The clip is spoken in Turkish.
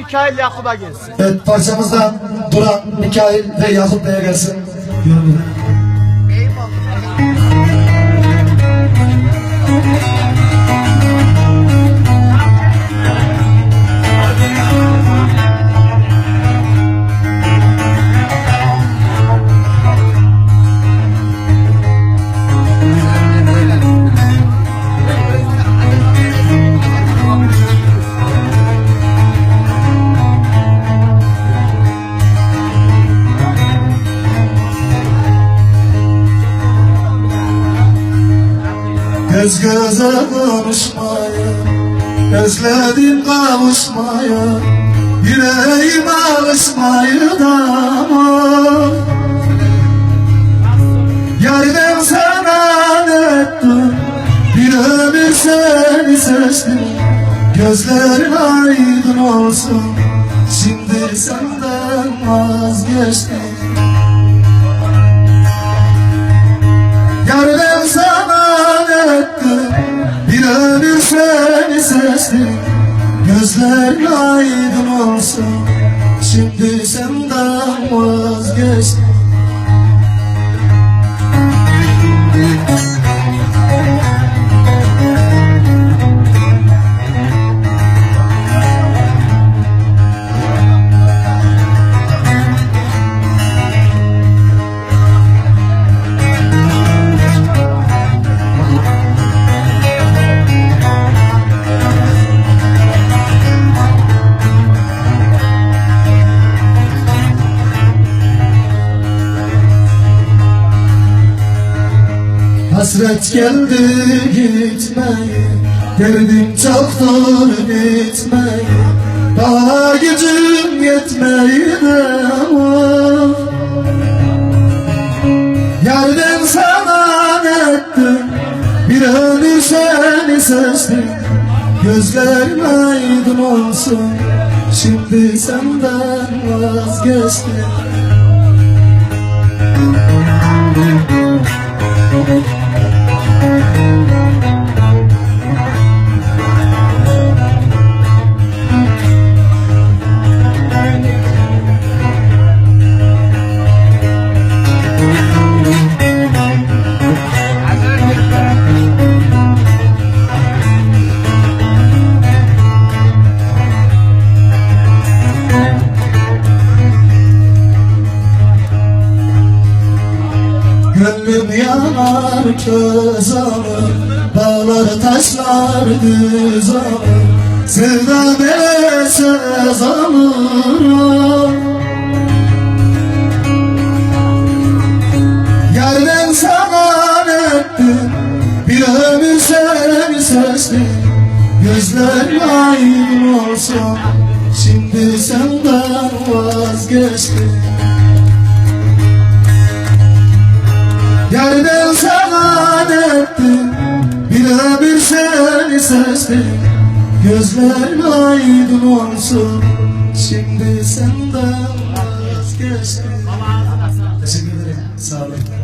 Mikail Yakup'a gelsin. Evet parçamızdan Duran, Mikail ve Yakup Bey'e gelsin. Göz göze konuşmayı Özledim kavuşmayı. Yüreğim alışmayı da ama. Yar ben sana ettim Bir ömür seni seçtim Gözlerin aydın olsun. Şimdi senden vazgeçtim aydın olsun Şimdi senden vazgeçtim Hasret geldi gitmeyi Derdim çoktur bitmeyi Daha gücüm yetmeyi de ama Yar ben sana ettim Bir ömür seni seçtim Gözlerin aydın olsun. Şimdi senden vazgeçtim Gönlüm yanar köz Dağlar taşlar düz alır. Sevda beni söz alır Yar ben sana ettim? Bir ömür seni seçtim Gözler aydın olsun Şimdi senden vazgeçtim Yar ben sana ne ettim Bir ömür seni seçtim Gözlerin aydın olsun Şimdi senden vazgeçtim Teşekkür ederim. Sağ olun.